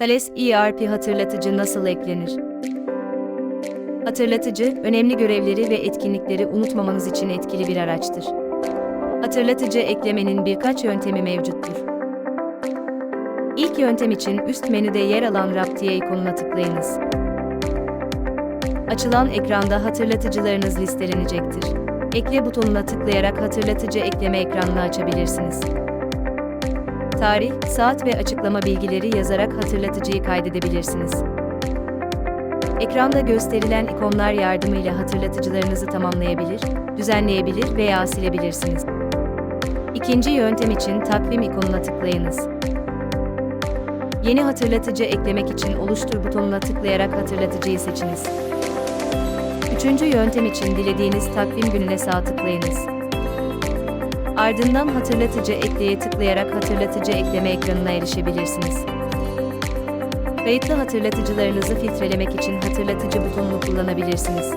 Thales ERP hatırlatıcı nasıl eklenir? Hatırlatıcı, önemli görevleri ve etkinlikleri unutmamanız için etkili bir araçtır. Hatırlatıcı eklemenin birkaç yöntemi mevcuttur. İlk yöntem için üst menüde yer alan Raptiye ikonuna tıklayınız. Açılan ekranda hatırlatıcılarınız listelenecektir. Ekle butonuna tıklayarak hatırlatıcı ekleme ekranını açabilirsiniz. Tarih, saat ve açıklama bilgileri yazarak hatırlatıcıyı kaydedebilirsiniz. Ekranda gösterilen ikonlar yardımıyla hatırlatıcılarınızı tamamlayabilir, düzenleyebilir veya silebilirsiniz. İkinci yöntem için takvim ikonuna tıklayınız. Yeni hatırlatıcı eklemek için oluştur butonuna tıklayarak hatırlatıcıyı seçiniz. Üçüncü yöntem için dilediğiniz takvim gününe sağ tıklayınız. Ardından hatırlatıcı ekleye tıklayarak hatırlatıcı ekleme ekranına erişebilirsiniz. Kayıtlı hatırlatıcılarınızı filtrelemek için hatırlatıcı butonunu kullanabilirsiniz.